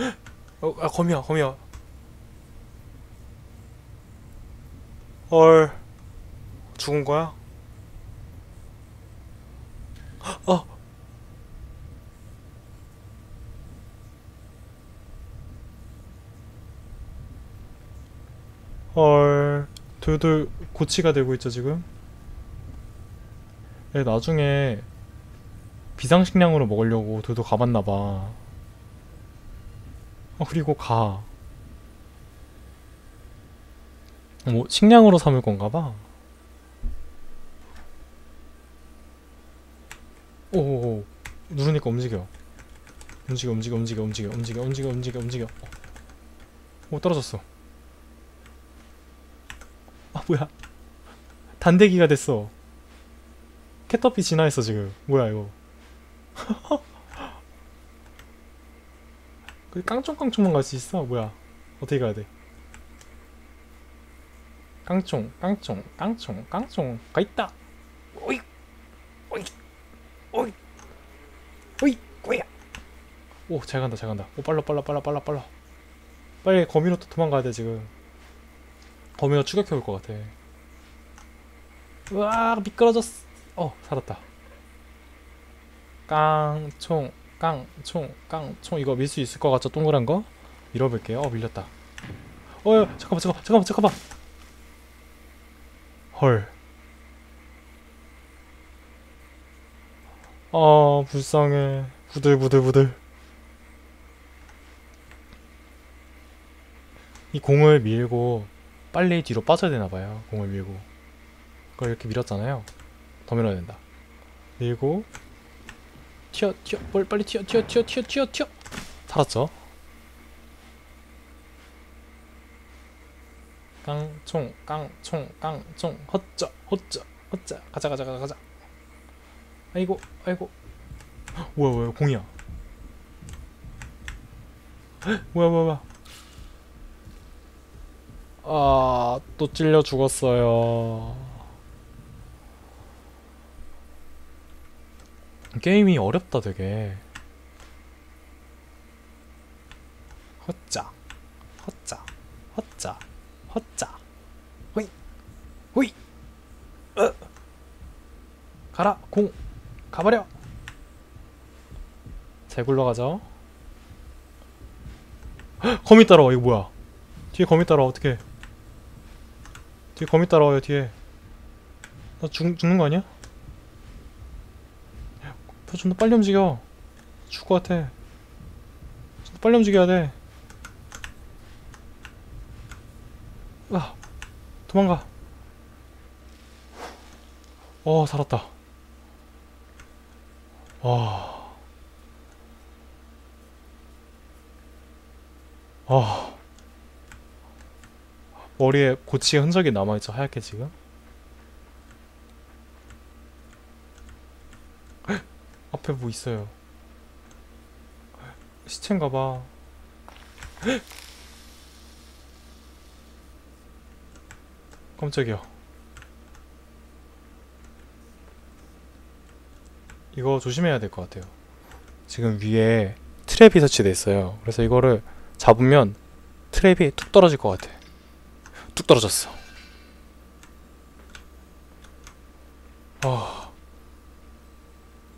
어, 아 거미야 거미야. 헐 죽은 거야? 어. 헐 둘둘 고치가 되고 있죠 지금? 얘 나중에 비상식량으로 먹으려고 둘둘 가봤나봐 어 그리고 가. 뭐 식량으로 삼을 건가 봐. 오오오. 누르니까 움직여. 움직여 움직여 움직여 움직여 움직여 움직여 움직여 움직여. 어. 오 떨어졌어. 아 뭐야. 단대기가 됐어. 캐터피 진화했어 지금. 뭐야 이거 그 깡총깡총만 갈 수 있어? 뭐야? 어떻게 가야 돼? 깡총 깡총 깡총 깡총. 가 있다. 오이 오이 오이 오이 꼬야. 오잘 간다 잘 간다. 오 빨라 빨라 빨라 빨라 빨라. 빨리 거미로 또 도망가야 돼 지금. 거미가 추격해 올 것 같아. 으아 미끄러졌어. 어 살았다. 깡총 깡 총 깡 총 이거 밀 수 있을 것 같죠 동그란 거 밀어볼게요 어 밀렸다 어 야, 잠깐만 잠깐만 잠깐만 잠깐만 헐 아, 불쌍해. 부들부들부들. 이 공을 밀고 빨리 뒤로 빠져야 되나 봐요. 공을 밀고. 그걸 이렇게 밀었잖아요. 더 밀어야 된다. 밀고 튀어 튀어 뭘 빨리 튀어 튀어 튀어 튀어 튀어 튀어. 살았죠? 깡총 깡총 깡총. 헛자 헛자 헛자. 가자 가자 가자 가자. 아이고 아이고. 뭐야 뭐야 공이야. 헉, 뭐야 뭐야 뭐야. 아또 찔려 죽었어요 게임이 어렵다 되게. 헛자 헛자 헛자 헛자 호이. 호이. 어 가라 공. 가버려. 잘 굴러가죠 헉, 거미 따라와 이거 뭐야? 뒤에 거미 따라와 어떡해? 뒤에 거미 따라와요 뒤에. 나 죽, 죽는 거 아니야? 좀 더 빨리 움직여 죽을 것 같아 좀 더 빨리 움직여야 돼 아, 도망가 어 살았다 와. 아. 머리에 고치의 흔적이 남아있죠, 하얗게 지금? 헉! 앞에 뭐 있어요. 시체인가봐. 깜짝이야. 이거 조심해야 될 것 같아요. 지금 위에 트랩이 설치돼 있어요. 그래서 이거를 잡으면 트랩이 뚝 떨어질 것 같아. 뚝 떨어졌어. 아,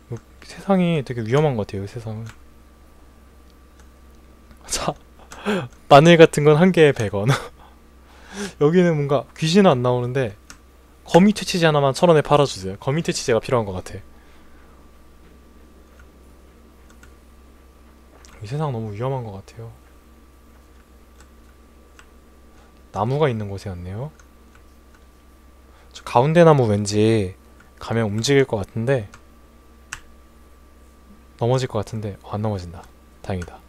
이거 세상이 되게 위험한 것 같아요. 이 세상은. 자, 마늘 같은 건 한 개에 100원. 여기는 뭔가 귀신은 안 나오는데 거미 퇴치제 하나만 천 원에 팔아주세요. 거미 퇴치제가 필요한 것 같아. 이 세상 너무 위험한 것 같아요. 나무가 있는 곳이었네요. 저 가운데 나무 왠지 가면 움직일 것 같은데 넘어질 것 같은데 어, 안 넘어진다. 다행이다.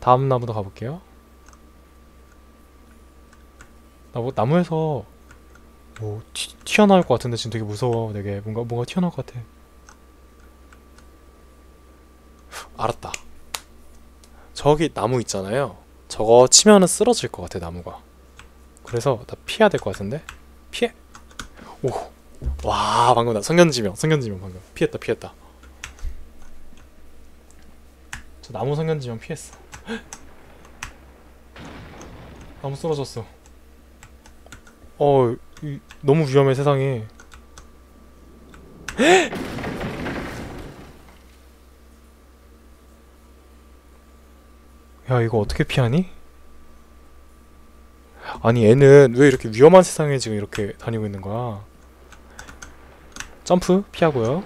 다음 나무도 가볼게요. 나뭐 나무에서 뭐 튀, 튀어나올 것 같은데 지금 되게 무서워. 되게 뭔가 뭔가 튀어나올 것 같아. 알았다. 저기 나무 있잖아요. 저거 치면은 쓰러질 것 같아 나무가. 그래서 나 피해야 될 것 같은데 피해. 오, 와 방금 나 성견지명 성견지명 방금 피했다 피했다. 저 나무 성견지명 피했어. 나무 쓰러졌어. 어, 이, 너무 위험해 세상에. 야, 이거 어떻게 피하니? 아니, 애는 왜 이렇게 위험한 세상에 지금 이렇게 다니고 있는 거야? 점프 피하고요.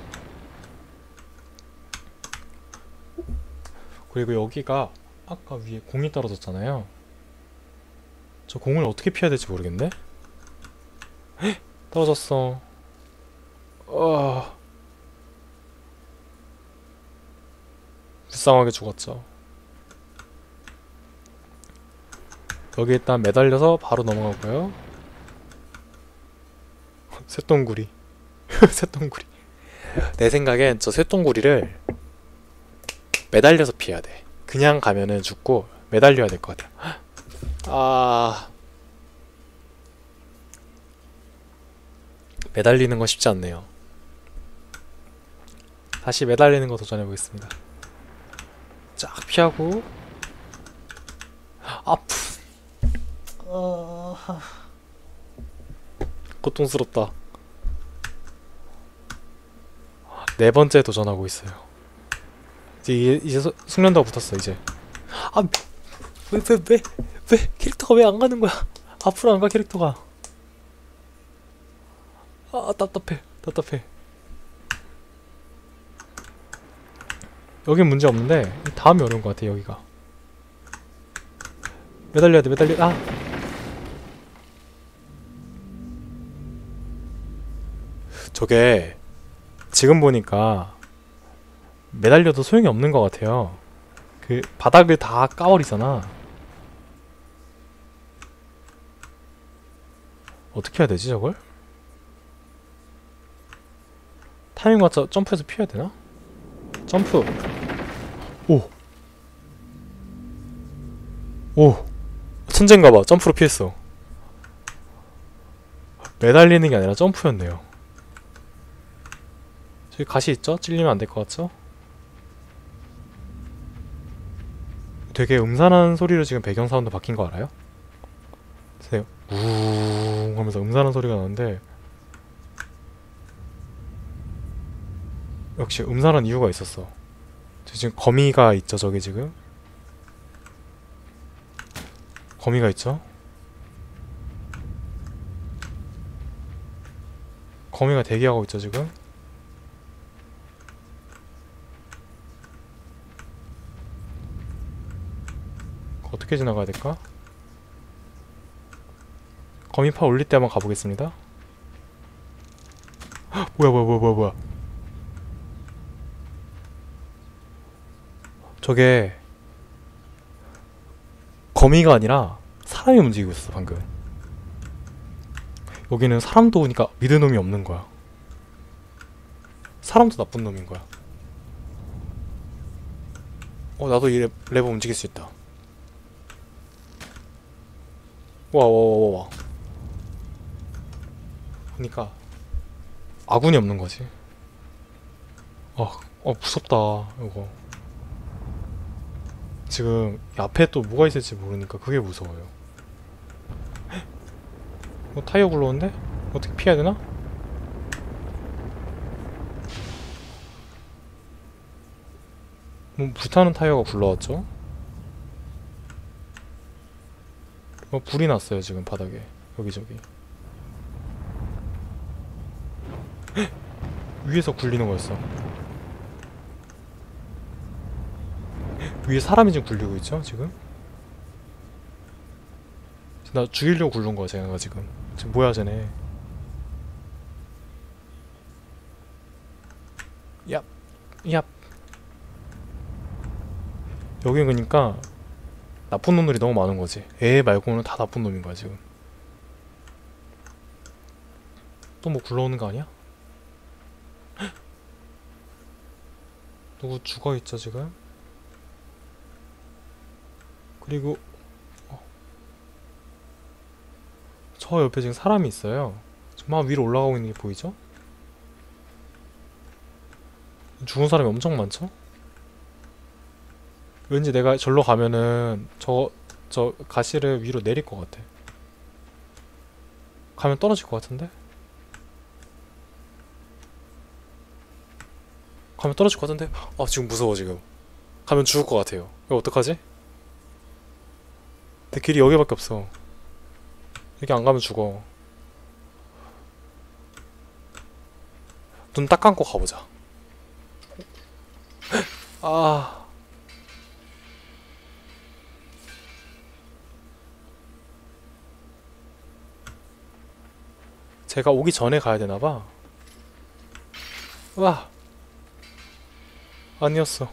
그리고 여기가 아까 위에 공이 떨어졌잖아요. 저 공을 어떻게 피해야 될지 모르겠네. 헉! 떨어졌어. 어. 불쌍하게 죽었죠. 여기 일단 매달려서 바로 넘어가고요. 쇳덩구리. 쇳덩구리. 내 생각엔 저 쇳덩구리를 매달려서 피해야 돼. 그냥 가면은 죽고 매달려야 될 것 같아. 아 매달리는 거 쉽지 않네요. 다시 매달리는 거 도전해 보겠습니다. 쫙 피하고 아프. 아... 고통스럽다. 네 번째 도전하고 있어요. 이제 이제, 숙련도가 붙었어 이제. 아왜 왜 왜 왜 캐릭터가 왜 안 가는 거야? 앞으로 안 가 캐릭터가. 아 답답해 답답해. 여긴 문제 없는데 다음이 어려운 것 같아 여기가. 매달려야 돼 매달려 아. 저게 지금 보니까 매달려도 소용이 없는 것 같아요. 그 바닥을 다 까버리잖아. 어떻게 해야 되지 저걸? 타이밍 맞춰 점프해서 피해야 되나? 점프. 오. 오. 천재인가봐. 점프로 피했어. 매달리는 게 아니라 점프였네요. 저기 가시 있죠? 찔리면 안 될 것 같죠? 되게 음산한 소리로 지금 배경 사운드 바뀐 거 알아요? 보세요. 우웅 하면서 음산한 소리가 나는데 역시 음산한 이유가 있었어. 저 지금 거미가 있죠, 저기 지금. 거미가 있죠? 거미가 대기하고 있죠, 지금. 어떻게 지나가야 될까? 거미파 올릴 때 한번 가보겠습니다. 헉, 뭐야 뭐야 뭐야 뭐야 뭐야. 저게 거미가 아니라 사람이 움직이고 있어 방금. 여기는 사람도 오니까 믿을 놈이 없는 거야. 사람도 나쁜 놈인 거야. 어 나도 이 레- 레버 움직일 수 있다 와와와와 그러니까 아군이 없는 거지 어, 어 무섭다 이거 지금 이 앞에 또 뭐가 있을지 모르니까 그게 무서워요 헉! 어, 타이어 굴러오는데? 어떻게 피해야 되나? 뭐 불타는 타이어가 굴러왔죠? 어, 불이 났어요 지금 바닥에 여기저기 헉! 위에서 굴리는 거였어 헉! 위에 사람이 지금 굴리고 있죠 지금 나 죽이려고 굴른 거야 제가 지금 지금 뭐야 쟤네 얍 얍. 여기 그니까 나쁜 놈들이 너무 많은 거지. 애 말고는 다 나쁜 놈인 거야 지금. 또 뭐 굴러오는 거 아니야? 헉! 누구 죽어 있죠 지금? 그리고 어. 저 옆에 지금 사람이 있어요. 막 위로 올라가고 있는 게 보이죠? 죽은 사람이 엄청 많죠? 왠지 내가 절로 가면은 저 저 가시를 위로 내릴 것 같아. 가면 떨어질 것 같은데? 가면 떨어질 것 같은데? 아 지금 무서워 지금. 가면 죽을 것 같아요. 이거 어떡하지? 내 길이 여기밖에 없어. 여기 안 가면 죽어. 눈 딱 감고 가보자. 아. 제가 오기 전에 가야 되나 봐. 와. 아니었어.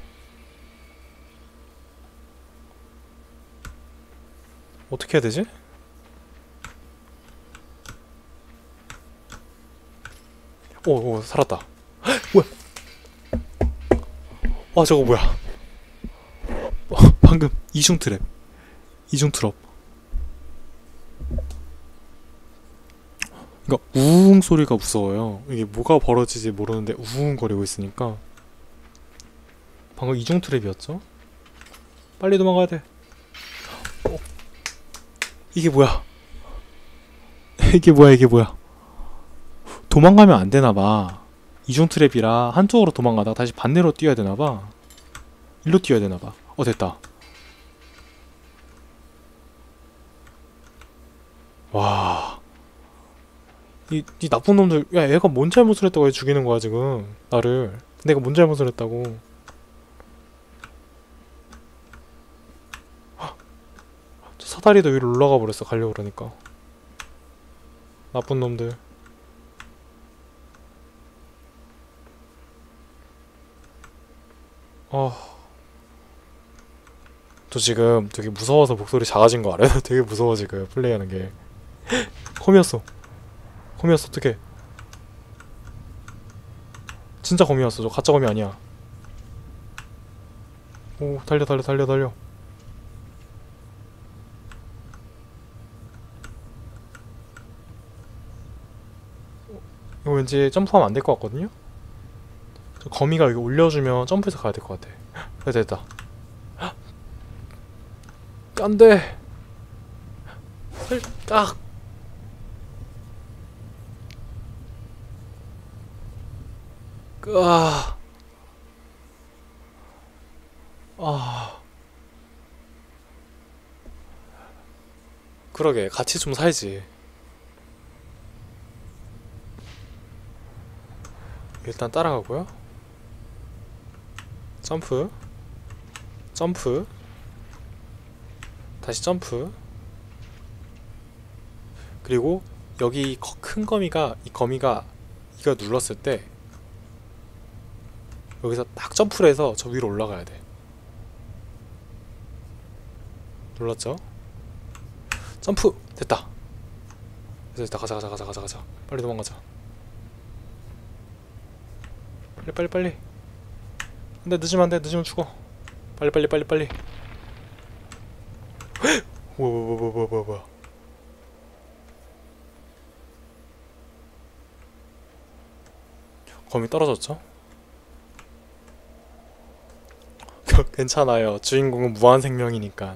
어떻게 해야 되지? 오, 오, 살았다. 헉, 뭐야? 와, 저거 뭐야? 어, 방금 이중 트랩. 이중 트럭. 그러니까 우웅 소리가 무서워요. 이게 뭐가 벌어지지 모르는데 우웅거리고 있으니까. 방금 이중 트랩이었죠? 빨리 도망가야 돼. 어. 이게 뭐야? 이게 뭐야? 이게 뭐야? 도망가면 안 되나 봐. 이중 트랩이라 한쪽으로 도망가다가 다시 반대로 뛰어야 되나 봐. 일로 뛰어야 되나 봐. 어 됐다. 와. 이, 이 나쁜 놈들, 야, 얘가 뭔 잘못을 했다고 왜 죽이는 거야, 지금. 나를. 내가 뭔 잘못을 했다고. 헉, 저 사다리도 위로 올라가 버렸어, 가려고 그러니까. 나쁜 놈들. 어. 저 지금 되게 무서워서 목소리 작아진 거 알아요? 되게 무서워 지금 플레이하는 게. 컴이었어. 컴이었어 어떡해. 진짜 컴이었어. 저 가짜 컴이 아니야. 오 달려 달려 달려 달려. 이거 왠지 점프하면 안 될 것 같거든요? 저 거미가 여기 올려주면 점프해서 가야 될 것 같아. 그래 됐다. 안 돼. 살 아. 아. 그러게 같이 좀 살지. 일단 따라가고요. 점프. 점프. 다시 점프. 그리고 여기 거- 큰 거미가 이 거미가 이거 눌렀을 때 여기서 딱 점프를 해서 저 위로 올라가야 돼. 눌렀죠? 점프 됐다. 됐다 됐다 가자 가자 가자 가자 가자 빨리 도망가자. 빨리 빨리 빨리. 안돼 늦으면 안돼 늦으면 죽어. 빨리 빨리 빨리 빨리. 뭐야 뭐야 뭐야 뭐야 뭐야 뭐야. 검이 떨어졌죠? 괜찮아요. 주인공은 무한 생명이니까.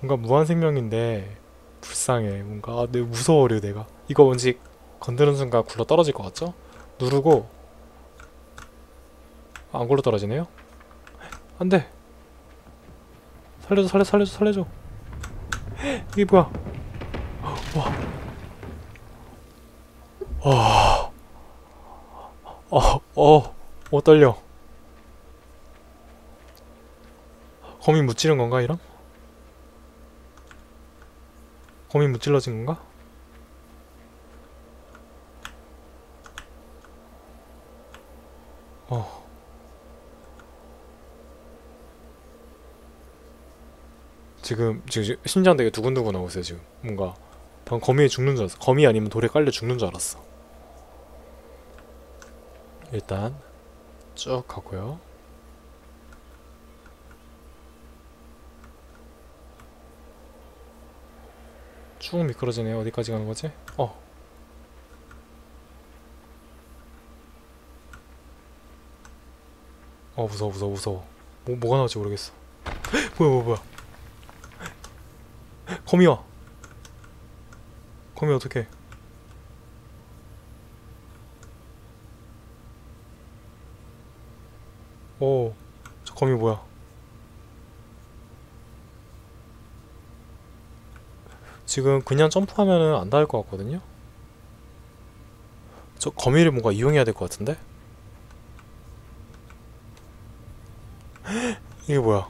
뭔가 무한 생명인데 불쌍해. 뭔가 아, 내 무서워려 내가. 이거 왠지 건드는 순간 굴러 떨어질 것 같죠? 누르고 아, 안 굴러 떨어지네요. 안 돼. 살려줘 살려 살려줘 살려줘. 이게 뭐야? 와. 와. 어, 어, 어 떨려. 거미 무찌른 건가 이럼? 거미 무찔러진 건가? 어. 지금 지금 심장 되게 두근두근 하고 있어요 지금 뭔가 방금 거미에 죽는 줄 알았어 거미 아니면 돌에 깔려 죽는 줄 알았어 일단 쭉 가고요. 쭉 미끄러지네요. 어디까지 가는 거지? 어. 어 무서워 무서워 무서워. 뭐, 뭐가 나올지 모르겠어 뭐야 뭐야 뭐야 거미 와 거미 어떡해 오, 저 거미 뭐야? 지금 그냥 점프하면은 안 닿을 것 같거든요? 저 거미를 뭔가 이용해야 될 것 같은데? 이게 뭐야?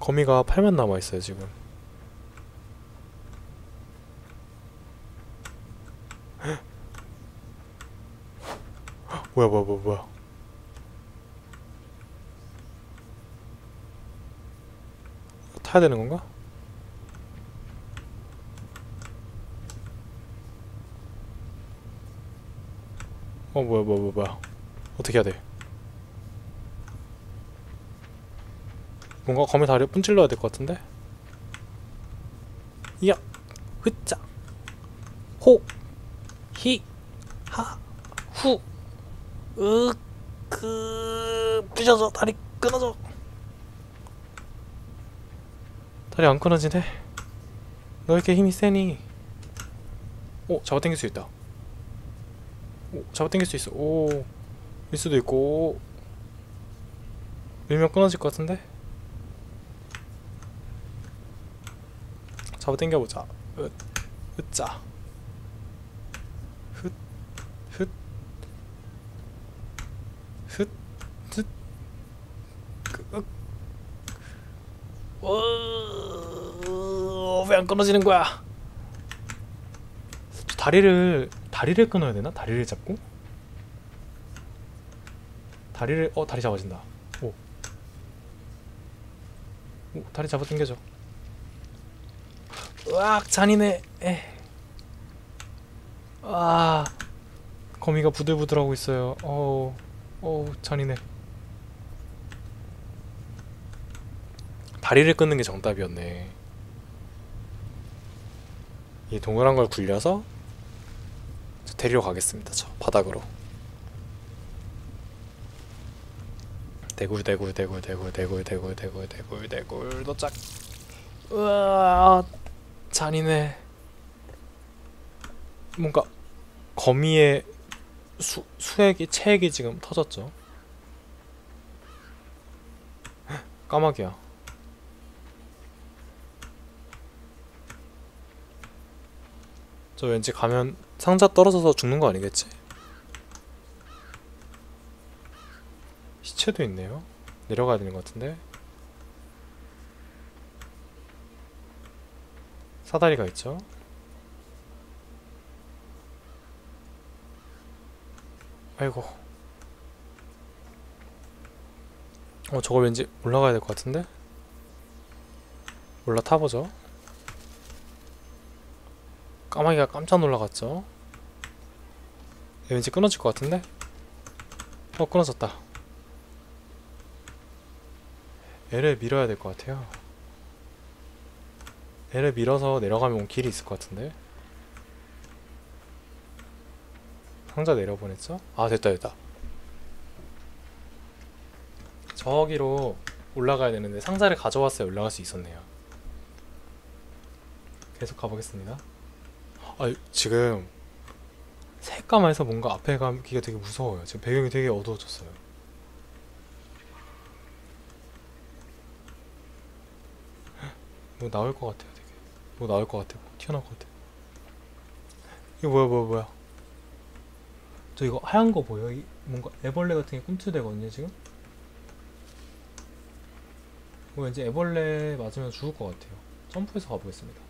거미가 팔만 남아있어요 지금 뭐야 뭐야 뭐야 뭐야. 타야 되는 건가? 어 뭐야 뭐야 뭐야 어떻게 해야 돼? 뭔가 검의 다리를 분질러야 될 것 같은데? 이야 흐짜 호히하후 으그 부셔져 다리 끊어져. 다리 안 끊어지네? 너 이렇게 힘이 세니? 오 잡아당길 수 있다. 오 잡아당길 수 있어. 오일 수도 있고. 밀면 끊어질 것 같은데? 잡아당겨보자. 으, 으짜 훗, 훗, 끄, 어, 왜안 끊어지는 거야? 다리를 다리를 끊어야 되나? 다리를 잡고? 다리를 어 다리 잡아진다. 오, 오 다리 잡아 당겨져. 으악 잔인해. 에. 아 거미가 부들부들하고 있어요. 어우. 어우 잔인해. 다리를 끊는 게 정답이었네. 이 동그란 걸 굴려서 데리러 가겠습니다 저 바닥으로. 대굴 대굴 대굴 대굴 대굴 대굴 대굴 대굴 대굴 도착. 으아 잔인해. 뭔가 거미의 수, 수액이 체액이 지금 터졌죠. 까마귀야. 저 왠지 가면 상자 떨어져서 죽는 거 아니겠지? 시체도 있네요. 내려가야 되는 것 같은데. 사다리가 있죠 아이고. 어 저거 왠지 올라가야 될 것 같은데? 올라타보죠. 까마귀가 깜짝 놀라갔죠. 왠지 끊어질 것 같은데? 어 끊어졌다. 얘를 밀어야 될 것 같아요. 얘를 밀어서 내려가면 길이 있을 것 같은데 상자 내려보냈죠? 아 됐다 됐다. 저기로 올라가야 되는데 상자를 가져왔어야 올라갈 수 있었네요. 계속 가보겠습니다. 아 지금 색감에서 뭔가 앞에 가기가 되게 무서워요. 지금 배경이 되게 어두워졌어요. 뭐 나올 것 같아요 되게. 뭐 나올 것 같아요 튀어나올 것 같아요 이거 뭐야 뭐야 뭐야 저 이거 하얀 거 보여? 이 뭔가 애벌레 같은 게 꿈틀대거든요 지금? 뭐 왠지 애벌레 맞으면 죽을 것 같아요 점프해서 가보겠습니다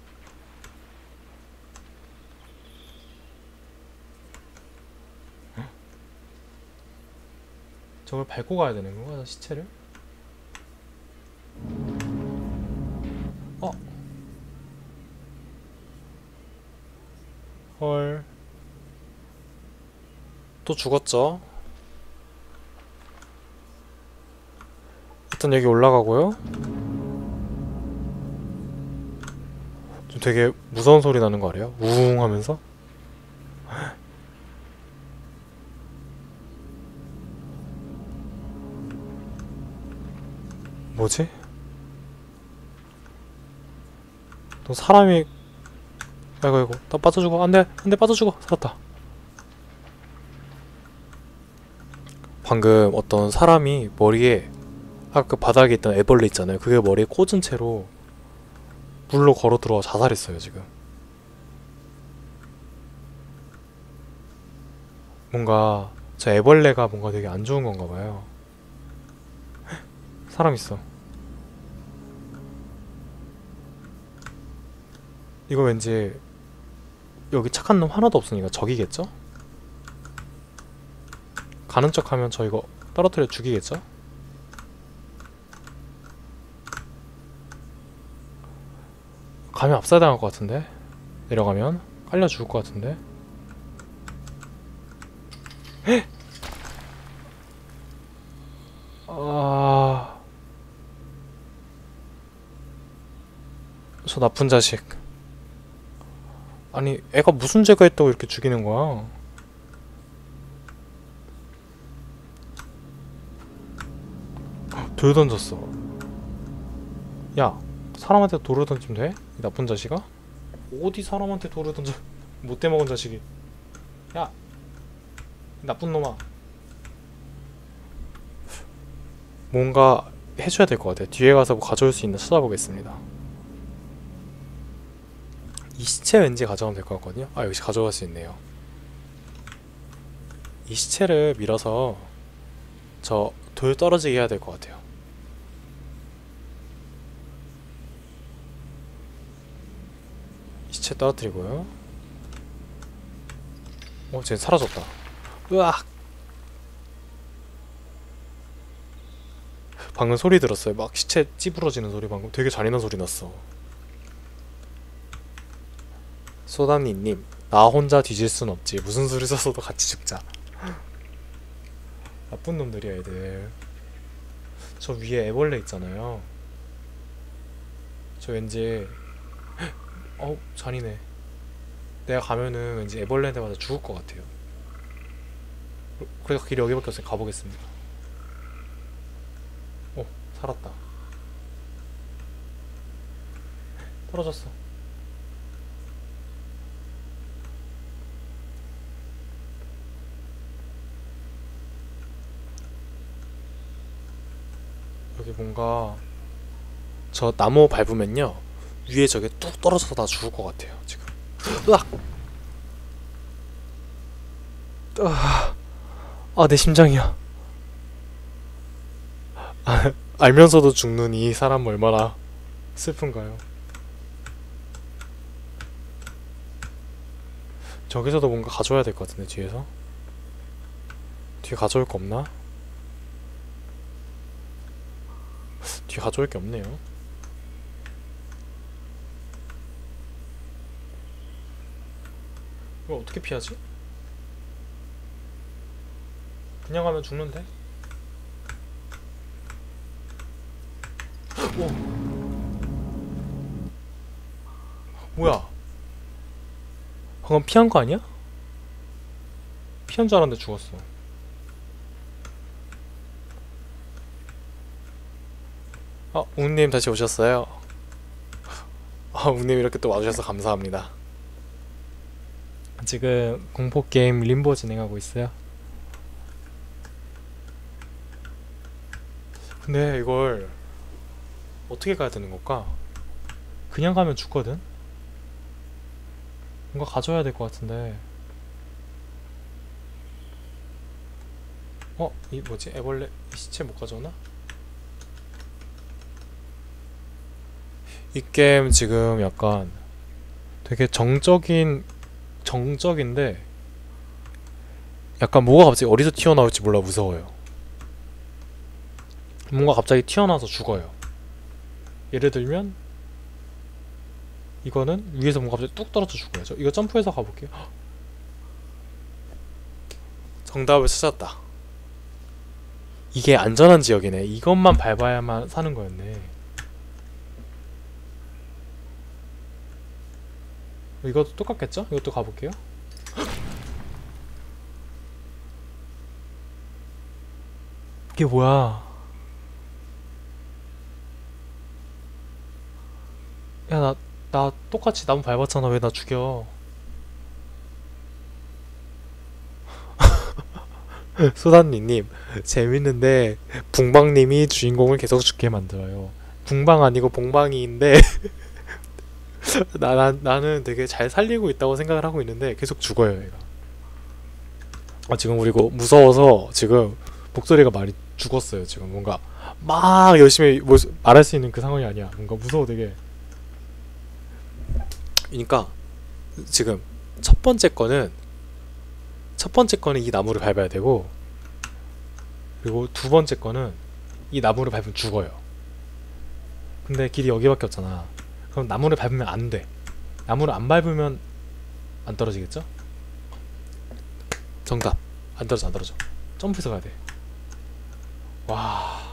저걸 밟고 가야 되는 건가? 시체를? 어? 헐 또 죽었죠 일단 여기 올라가고요 좀 되게 무서운 소리 나는 거 알아요? 우웅 하면서 뭐지? 또 사람이 아이고 아이고 나 빠져주고 안돼 안돼 빠져주고 살았다 방금 어떤 사람이 머리에 아까 그 바닥에 있던 애벌레 있잖아요. 그게 머리에 꽂은 채로 물로 걸어 들어와 자살했어요 지금. 뭔가 저 애벌레가 뭔가 되게 안 좋은 건가 봐요. 사람 있어. 이거 왠지 여기 착한 놈 하나도 없으니까 적이겠죠? 가는 척 하면 저 이거 떨어뜨려 죽이겠죠? 가면 압살당할 것 같은데? 내려가면 깔려 죽을 것 같은데? 헉! 아... 저 나쁜 자식 아니 애가 무슨 죄가 있다고 이렇게 죽이는 거야 돌 던졌어. 야 사람한테 돌을 던지면 돼? 이 나쁜 자식아? 어디 사람한테 돌을 던져? 못돼 먹은 자식이. 야이 나쁜 놈아. 뭔가 해줘야 될 것 같아. 뒤에 가서 뭐 가져올 수 있나 찾아보겠습니다. 이 시체 왠지 가져가면 될 것 같거든요? 아 역시 가져갈 수 있네요. 이 시체를 밀어서 저 돌 떨어지게 해야 될 것 같아요 이 시체 떨어뜨리고요. 어, 쟤 사라졌다. 으악! 방금 소리 들었어요. 막 시체 찌부러지는 소리 방금 되게 잔인한 소리 났어. 소담니님 나 혼자 뒤질 순 없지. 무슨 수를 썼어도 같이 죽자. 나쁜 놈들이야 애들. 저 위에 애벌레 있잖아요. 저 왠지 어우 잔인해. 내가 가면은 왠지 애벌레한테 맞아 죽을 것 같아요. 그래서 길이 여기밖에 없으니 가보겠습니다. 어 살았다. 떨어졌어. 여기 뭔가 저 나무 밟으면요 위에 저게 뚝 떨어져서 다 죽을 것 같아요 지금. 으악! 아내 심장이야. 아, 알면서도 죽는 이 사람 얼마나 슬픈가요? 저기서도 뭔가 가져야 될 것 같은데 뒤에서? 뒤에 가져올 거 없나? 뒤에 가져올 게 없네요. 이거 어떻게 피하지? 그냥 가면 죽는데? 오. 뭐야? 방금 피한 거 아니야? 피한 줄 알았는데 죽었어. 아, 웅님 다시 오셨어요. 아, 웅님 이렇게 또 와주셔서 감사합니다. 지금 공포 게임 림보 진행하고 있어요. 근데 이걸 어떻게 가야 되는 걸까? 그냥 가면 죽거든? 뭔가 가져야 될 것 같은데. 어? 이 뭐지? 애벌레 이 시체 못 가져오나? 이 게임 지금 약간 되게 정적인 정적인데 약간 뭐가 갑자기 어디서 튀어나올지 몰라 무서워요. 뭔가 갑자기 튀어나와서 죽어요. 예를 들면 이거는 위에서 뭔가 갑자기 뚝 떨어져 죽어요. 저 이거 점프해서 가볼게요. 정답을 찾았다. 이게 안전한 지역이네. 이것만 밟아야만 사는 거였네. 이것도 똑같겠죠? 이것도 가볼게요. 이게 뭐야? 야 나 나 똑같이 나무 밟았잖아. 왜 나 죽여? 소단니님 재밌는데 붕방님이 주인공을 계속 죽게 만들어요. 붕방 아니고 봉방이인데. 나, 나, 나는 되게 잘 살리고 있다고 생각을 하고 있는데 계속 죽어요 얘가. 아 지금 그리고 무서워서 지금 목소리가 많이 죽었어요 지금. 뭔가 막 열심히 뭐, 말할 수 있는 그 상황이 아니야. 뭔가 무서워 되게. 그러니까 지금 첫 번째 거는 첫 번째 거는 이 나무를 밟아야 되고 그리고 두 번째 거는 이 나무를 밟으면 죽어요. 근데 길이 여기밖에 없잖아 그럼 나무를 밟으면 안 돼. 나무를 안 밟으면 안 떨어지겠죠? 정답. 안 떨어져, 안 떨어져. 점프해서 가야 돼. 와.